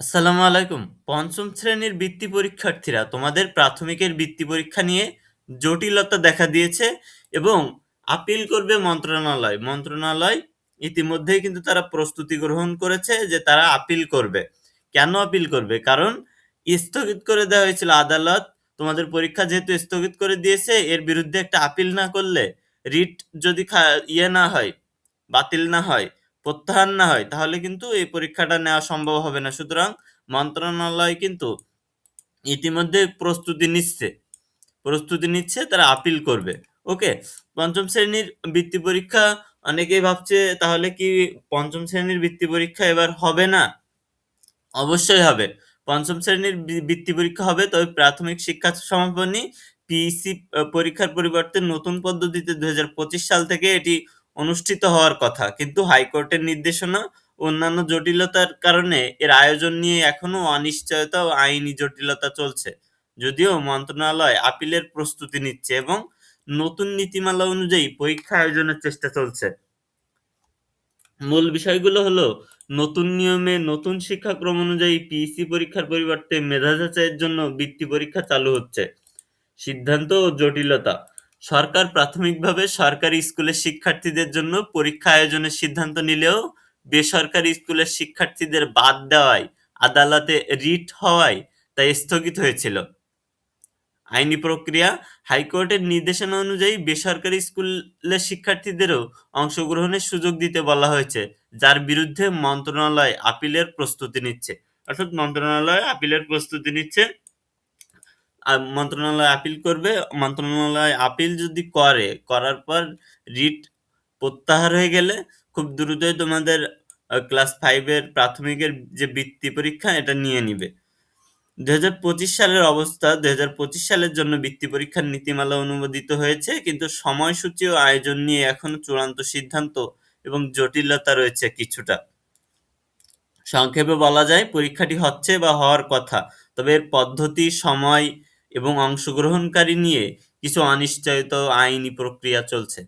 আসসালামু আলাইকুম। পঞ্চম শ্রেণির বৃত্তি পরীক্ষার্থীরা তোমাদের প্রাথমিকের বৃত্তি পরীক্ষা নিয়ে জটিলতা দেখা দিয়েছে এবং আপিল করবে মন্ত্রণালয়। মন্ত্রণালয় ইতিমধ্যেই কিন্তু তারা প্রস্তুতি গ্রহণ করেছে যে তারা আপিল করবে। কেন আপিল করবে? কারণ স্থগিত করে দেওয়া হয়েছিল আদালত তোমাদের পরীক্ষা যেহেতু স্থগিত করে দিয়েছে এর বিরুদ্ধে একটা আপিল না করলে রিট যদি ইয়ে না হয়, বাতিল না হয় প্রত্যাহার না হয়, তাহলে কিন্তু এই পরীক্ষাটা নেওয়া সম্ভব হবে না। সুতরাং মন্ত্রণালয় কিন্তু ইতিমধ্যে প্রস্তুতি নিচ্ছে। প্রস্তুতি নিচ্ছে, তারা আপিল করবে। ওকে? পঞ্চম শ্রেণির বৃত্তি পরীক্ষা, অনেকেই ভাবছে তাহলে কি পঞ্চম শ্রেণির বৃত্তি পরীক্ষা এবার হবে না? অবশ্যই হবে। পঞ্চম শ্রেণির বৃত্তি পরীক্ষা হবে, তবে প্রাথমিক শিক্ষা সমাপনী পিইসি পরীক্ষার পরিবর্তে নতুন পদ্ধতিতে ২০২৫ সাল থেকে এটি অনুষ্ঠিত হওয়ার কথা। কিন্তু হাইকোর্টের নির্দেশনা অন্যান্য জটিলতার কারণে এর আয়োজন নিয়ে এখনও অনিশ্চয়তা ও আইনি জটিলতা চলছে। যদিও মন্ত্রণালয় আপিলের প্রস্তুতি নিচ্ছে এবং নতুন নীতিমালা অনুযায়ী পরীক্ষা আয়োজনের চেষ্টা চলছে। মূল বিষয়গুলো হলো, নতুন নিয়মে নতুন শিক্ষাক্রম অনুযায়ী পিইসি পরীক্ষার পরিবর্তে মেধা যাচাইয়ের জন্য বৃত্তি পরীক্ষা চালু হচ্ছে। সিদ্ধান্ত ও জটিলতা সরকার প্রাথমিকভাবে সরকারি স্কুলের শিক্ষার্থীদের জন্য পরীক্ষা আয়োজনের সিদ্ধান্ত নিলেও বেসরকারি স্কুলের শিক্ষার্থীদের বাদ দেওয়ায় আদালতে রিট হওয়ায় তা স্থগিত হয়েছিল। আইনি প্রক্রিয়া হাইকোর্টের নির্দেশনা অনুযায়ী বেসরকারি স্কুলের শিক্ষার্থীদেরও অংশগ্রহণের সুযোগ দিতে বলা হয়েছে, যার বিরুদ্ধে মন্ত্রণালয় আপিলের প্রস্তুতি নিচ্ছে। অর্থাৎ মন্ত্রণালয় আপিলের প্রস্তুতি নিচ্ছে। মন্ত্রণালয় আপিল করবে। মন্ত্রণালয় আপিল যদি করে, করার পর রিট প্রত্যাহার হয়ে গেলে খুব দ্রুতই তোমাদের ক্লাস ফাইভের প্রাথমিকের যে বৃত্তি পরীক্ষা এটা নিয়ে নিবে। ২০২৫ সালের অবস্থা ২০২৫ সালের জন্য বৃত্তি পরীক্ষার নীতিমালা অনুমোদিত হয়েছে কিন্তু সময়সূচি ও আয়োজন নিয়ে এখনও চূড়ান্ত সিদ্ধান্ত এবং জটিলতা রয়েছে কিছুটা। সংক্ষেপে বলা যায় পরীক্ষাটি হচ্ছে বা হওয়ার কথা। তবে এর পদ্ধতি, সময় এবং অংশগ্রহণকারী নিয়ে কিছু অনিশ্চয়তা আইনি প্রক্রিয়া চলছে।